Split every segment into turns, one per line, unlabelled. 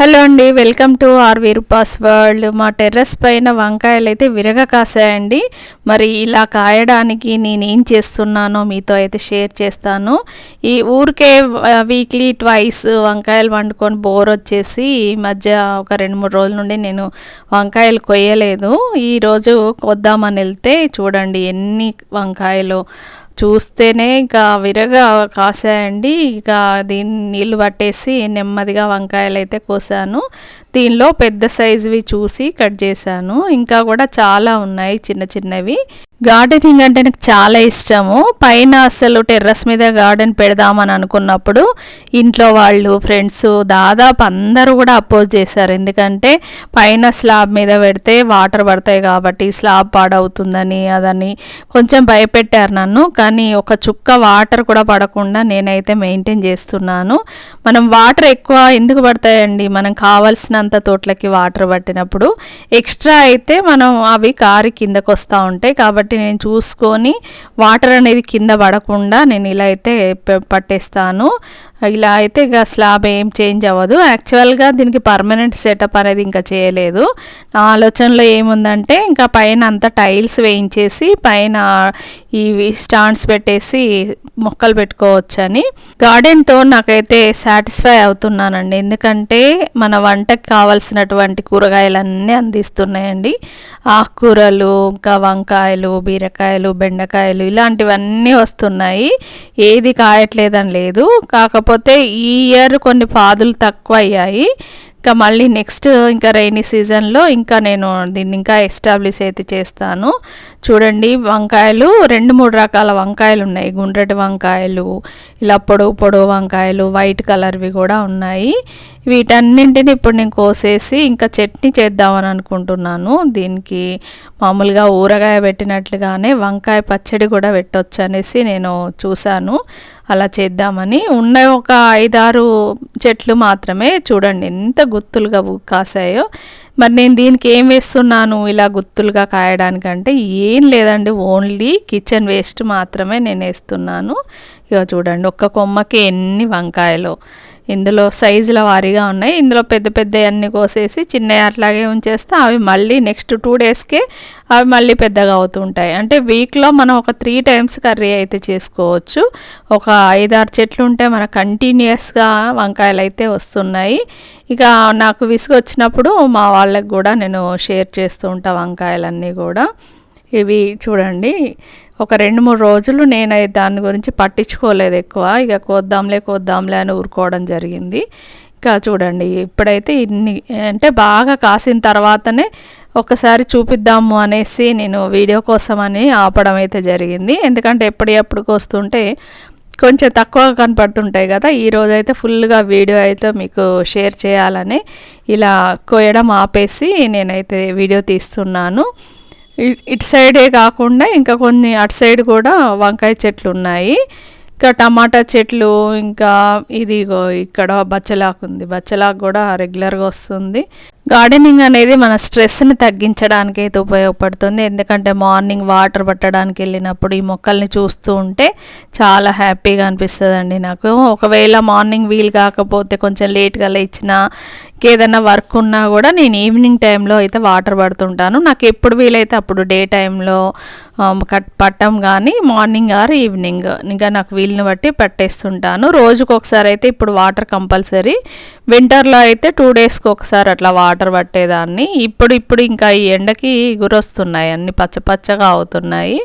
Hello అండి welcome to are వీరుపాస్ world. మా టెర్రస్ పైన వంకాయలు అయితే విరగ కాసాయండి. మరి ఇలా కాయడానికి నేను ఏం చేస్తున్నానో మీతో అయితే షేర్ చేస్తాను. ఈ ఊరికే వీక్లీ ట్వైస్ వంకాయలు వండుకొని బోర్ వచ్చేసి ఈ మధ్య ఒక రెండు మూడు రోజుల నుండి నేను వంకాయలు కొయ్యలేదు. ఈరోజు కొద్దామని వెళ్తే చూడండి ఎన్ని వంకాయలు చూస్తేనే ఇంకా విరగా కాసాయండి ఇక దీన్ని నీళ్ళు పట్టేసి నెమ్మదిగా వంకాయలు అయితే కోసాను. దీనిలో పెద్ద సైజువి చూసి కట్ చేశాను. ఇంకా కూడా చాలా ఉన్నాయి చిన్న చిన్నవి. గార్డెనింగ్ అంటే నాకు చాలా ఇష్టము. పైన అసలు టెర్రస్ మీద గార్డెన్ పెడదామని అనుకున్నప్పుడు ఇంట్లో వాళ్ళు ఫ్రెండ్స్ దాదాపు అందరూ కూడా అపోజ్ చేశారు. ఎందుకంటే పైన స్లాబ్ మీద పెడితే వాటర్ పడతాయి కాబట్టి స్లాబ్ పాడవుతుందని అదని కొంచెం భయపెట్టారు నన్ను. కానీ ఒక చుక్క వాటర్ కూడా పడకుండా నేనైతే మెయింటైన్ చేస్తున్నాను. మనం వాటర్ ఎక్కువ ఎందుకు పడతాయండి? మనం కావాల్సినంత తోటలకి వాటర్ పట్టినప్పుడు. ఎక్స్ట్రా అయితే మనం అవి కారి కిందకు వస్తూ ఉంటాయి కాబట్టి నేను చూసుకొని వాటర్ అనేది కింద పడకుండా నేను ఇలా అయితే పట్టేస్తాను. ఇలా అయితే ఇక స్లాబ్ ఏం చేంజ్ అవ్వదు. యాక్చువల్గా దీనికి పర్మనెంట్ సెటప్ అనేది ఇంకా చేయలేదు. నా ఆలోచనలో ఏముందంటే ఇంకా పైన అంతా టైల్స్ వేయించేసి పైన ఇవి స్టాండ్స్ పెట్టేసి మొక్కలు పెట్టుకోవచ్చని. గార్డెన్తో నాకైతే సాటిస్ఫై అవుతున్నానండి. ఎందుకంటే మన వంటకి కావాల్సినటువంటి కూరగాయలన్నీ అందిస్తున్నాయండి. ఆకుకూరలు ఇంకా వంకాయలు బీరకాయలు బెండకాయలు ఇలాంటివన్నీ వస్తున్నాయి. ఏది కాయట్లేదని లేదు. కాకపోతే ఈ ఇయర్ కొన్ని పాదులు తక్కువ అయ్యాయి ఇంకా మళ్ళీ నెక్స్ట్ ఇంకా రైనీ సీజన్లో ఇంకా నేను దీన్ని ఇంకా ఎస్టాబ్లిష్ అయితే చేస్తాను. చూడండి వంకాయలు రెండు మూడు రకాల వంకాయలు ఉన్నాయి. గుండ్రటి వంకాయలు ఇలా పొడవు పొడవు వంకాయలు వైట్ కలర్వి కూడా ఉన్నాయి. వీటన్నింటిని ఇప్పుడు నేను కోసేసి ఇంకా చట్నీ చేద్దామని అనుకుంటున్నాను. దీనికి మామూలుగా ఊరగాయ పెట్టినట్లుగానే వంకాయ పచ్చడి కూడా పెట్టొచ్చు అనేసి నేను చూశాను. అలా చేద్దామని. ఉన్న ఒక ఐదారు చెట్లు మాత్రమే చూడండి ఎంత గుత్తులుగా కాసాయో మరి నేను దీనికి ఏం వేస్తున్నాను ఇలా గుత్తులుగా కాయడానికంటే? ఏం లేదండి ఓన్లీ కిచెన్ వేస్ట్ మాత్రమే నేను వేస్తున్నాను. ఇక చూడండి ఒక్క కొమ్మకి ఎన్ని వంకాయలు. ఇందులో సైజుల వారీగా ఉన్నాయి. ఇందులో పెద్ద పెద్ద అన్ని కోసేసి చిన్నవి అట్లాగే ఉంచేస్తే అవి మళ్ళీ నెక్స్ట్ టూ డేస్కే అవి మళ్ళీ పెద్దగా అవుతుంటాయి. అంటే వీక్లో మనం ఒక త్రీ టైమ్స్ కర్రీ అయితే చేసుకోవచ్చు. ఒక ఐదారు చెట్లు ఉంటే మన కంటిన్యూస్గా వంకాయలు అయితే వస్తున్నాయి. ఇక నాకు విసుగు వచ్చినప్పుడు మా వాళ్ళకి కూడా నేను షేర్ చేస్తూ ఉంటా వంకాయలన్నీ కూడా. ఇవి చూడండి ఒక రెండు మూడు రోజులు నేను దాని గురించి పట్టించుకోలేదు ఎక్కువ. ఇక కోద్దాంలే కోద్దాంలే అని ఊరుకోవడం జరిగింది. ఇంకా చూడండి ఇప్పుడైతే ఇన్ని అంటే బాగా కాసిన తర్వాతనే ఒకసారి చూపిద్దాము అనేసి నేను వీడియో కోసమని ఆపడం అయితే జరిగింది. ఎందుకంటే ఎప్పటికప్పుడు వస్తుంటే కొంచెం తక్కువ కనపడుతుంటాయి కదా. ఈరోజు అయితే ఫుల్గా వీడియో అయితే మీకు షేర్ చేయాలని ఇలా కోయడం ఆపేసి నేనైతే వీడియో తీస్తున్నాను. ఇటు సైడే కాకుండా ఇంకా కొన్ని అటు సైడ్ కూడా వంకాయ చెట్లు ఉన్నాయి. ఇంకా టమాటా చెట్లు ఇంకా ఇదిగో ఇక్కడ బచ్చలాకు ఉంది. బచ్చలాకు కూడా రెగ్యులర్గా వస్తుంది. గార్డెనింగ్ అనేది మన స్ట్రెస్ని తగ్గించడానికి అయితే ఉపయోగపడుతుంది. ఎందుకంటే మార్నింగ్ వాటర్ పట్టడానికి వెళ్ళినప్పుడు ఈ మొక్కల్ని చూస్తూ ఉంటే చాలా హ్యాపీగా అనిపిస్తుంది అండి నాకు. ఒకవేళ మార్నింగ్ వీలు కాకపోతే కొంచెం లేట్గా లేచినా ఇంకేదైనా వర్క్ ఉన్నా కూడా నేను ఈవినింగ్ టైంలో అయితే వాటర్ పడుతుంటాను. నాకు ఎప్పుడు వీలైతే అప్పుడు డే టైంలో um, కట్ పట్టం కానీ మార్నింగ్ ఆర్ ఈవినింగ్ ఇంకా నాకు వీలుని బట్టి పట్టేస్తుంటాను. రోజుకు ఒకసారి అయితే ఇప్పుడు వాటర్ కంపల్సరీ వింటర్లో అయితే టూ డేస్కి ఒకసారి అట్లా వాటర్ పట్టేదాన్ని. ఇప్పుడు ఇప్పుడు ఇంకా ఈ ఎండకి గురొస్తున్నాయి అన్ని పచ్చ పచ్చగా అవుతున్నాయి.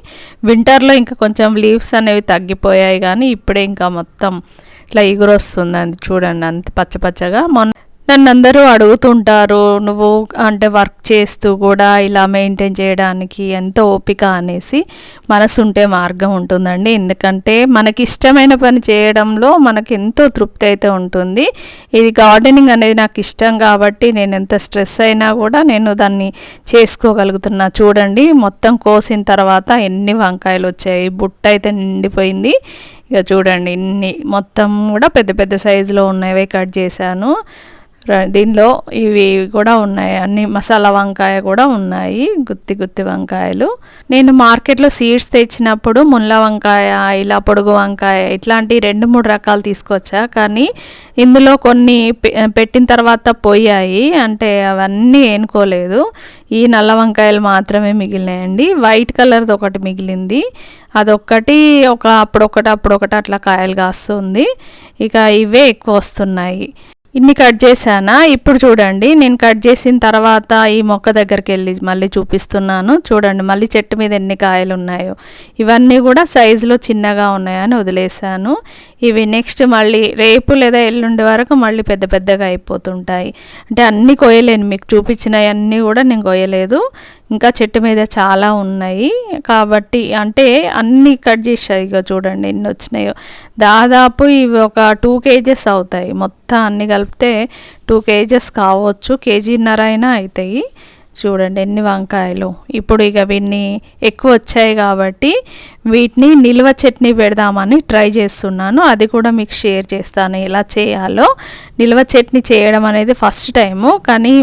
వింటర్లో ఇంకా కొంచెం లీవ్స్ అనేవి తగ్గిపోయాయి కానీ ఇప్పుడే ఇంకా మొత్తం ఇట్లా ఎగురొస్తుంది అది చూడండి అంత పచ్చ పచ్చగా. మొన్న నన్ను అందరూ అడుగుతుంటారు నువ్వు అంటే వర్క్ చేస్తూ కూడా ఇలా మెయింటైన్ చేయడానికి ఎంతో ఓపిక అనేసి మనసు ఉంటే మార్గం ఉంటుందండి. ఎందుకంటే మనకి ఇష్టమైన పని చేయడంలో మనకి ఎంతో తృప్తి అయితే ఉంటుంది. ఇది గార్డెనింగ్ అనేది నాకు ఇష్టం కాబట్టి నేను ఎంత స్ట్రెస్ అయినా కూడా నేను దాన్ని చేసుకోగలుగుతున్నా. చూడండి మొత్తం కోసిన తర్వాత ఎన్ని వంకాయలు వచ్చాయి బుట్ట అయితే నిండిపోయింది. ఇక చూడండి ఇన్ని మొత్తం కూడా పెద్ద పెద్ద సైజులో ఉన్నవే కట్ చేశాను. దీనిలో ఇవి కూడా ఉన్నాయి. అన్ని మసాలా వంకాయ కూడా ఉన్నాయి. గుత్తి గుత్తి వంకాయలు. నేను మార్కెట్లో సీడ్స్ తెచ్చినప్పుడు ముళ్ళ వంకాయ ఇలా పొడుగు వంకాయ ఇట్లాంటి రెండు మూడు రకాలు తీసుకొచ్చా. కానీ ఇందులో కొన్ని పె- పెట్టిన తర్వాత పోయాయి. అంటే అవన్నీ ఏనుకోలేదు. ఈ నల్ల వంకాయలు మాత్రమే మిగిలినాయండి. వైట్ కలర్ది ఒకటి మిగిలింది. అదొక్కటి ఒక అప్పుడొకటి అప్పుడొకటి అట్లా కాయలు కాస్తుంది. ఇక ఇవే ఎక్కువ వస్తున్నాయి. ఇన్ని కట్ చేశానా? ఇప్పుడు చూడండి నేను కట్ చేసిన తర్వాత ఈ మొక్క దగ్గరికి వెళ్ళి మళ్ళీ చూపిస్తున్నాను. చూడండి మళ్ళీ చెట్టు మీద ఎన్ని కాయలు ఉన్నాయో. ఇవన్నీ కూడా సైజులో చిన్నగా ఉన్నాయని వదిలేశాను. ఇవి నెక్స్ట్ మళ్ళీ రేపు లేదా ఎల్లుండి వరకు మళ్ళీ పెద్ద పెద్దగా అయిపోతుంటాయి. అంటే అన్నీ కొయ్యలేను మీకు చూపించినవి అన్నీ కూడా నేను కొయ్యలేదు. ఇంకా చెట్టు మీద చాలా ఉన్నాయి. కాబట్టి అంటే అన్నీ కట్ చేసాయి ఇక చూడండి ఎన్ని వచ్చినాయో. దాదాపు ఇవి ఒక టూ కేజెస్ అవుతాయి. మొత్తం అన్ని కలిపితే టూ కేజెస్ కావచ్చు. కేజీన్నర అయినా అవుతాయి చూడండి ఎన్ని వంకాయలు. ఇప్పుడు ఇక వీటిని ఎక్కువ వచ్చాయి కాబట్టి వీటిని నిల్వ చట్నీ పెడదామని ట్రై చేస్తున్నాను. అది కూడా మీకు షేర్ చేస్తాను ఎలా చేయాలో. నిల్వ చట్నీ చేయడం అనేది ఫస్ట్ టైము. కానీ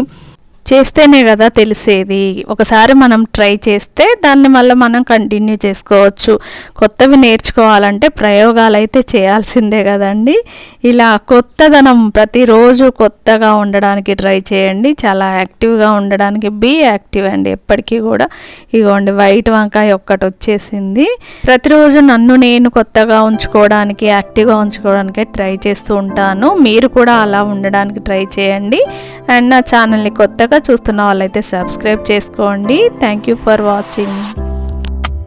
చేస్తేనే కదా తెలిసేది. ఒకసారి మనం ట్రై చేస్తే దాన్ని మళ్ళీ మనం కంటిన్యూ చేసుకోవచ్చు. కొత్తవి నేర్చుకోవాలంటే ప్రయోగాలు అయితే చేయాల్సిందే కదండి. ఇలా కొత్తదనం ప్రతిరోజు కొత్తగా ఉండడానికి ట్రై చేయండి. చాలా యాక్టివ్గా ఉండడానికి బీ యాక్టివ్ అండి ఎప్పటికీ కూడా. ఇగోండి వైట్ వంకాయ ఒక్కటి వచ్చేసింది. ప్రతిరోజు నన్ను నేను కొత్తగా ఉంచుకోవడానికి యాక్టివ్గా ఉంచుకోవడానికి ట్రై చేస్తూ ఉంటాను. మీరు కూడా అలా ఉండడానికి ట్రై చేయండి. అండ్ నా ఛానల్ని కొత్తగా చూస్తున్న వాళ్ళైతే సబ్స్క్రైబ్ చేసుకోండి. Thank you for watching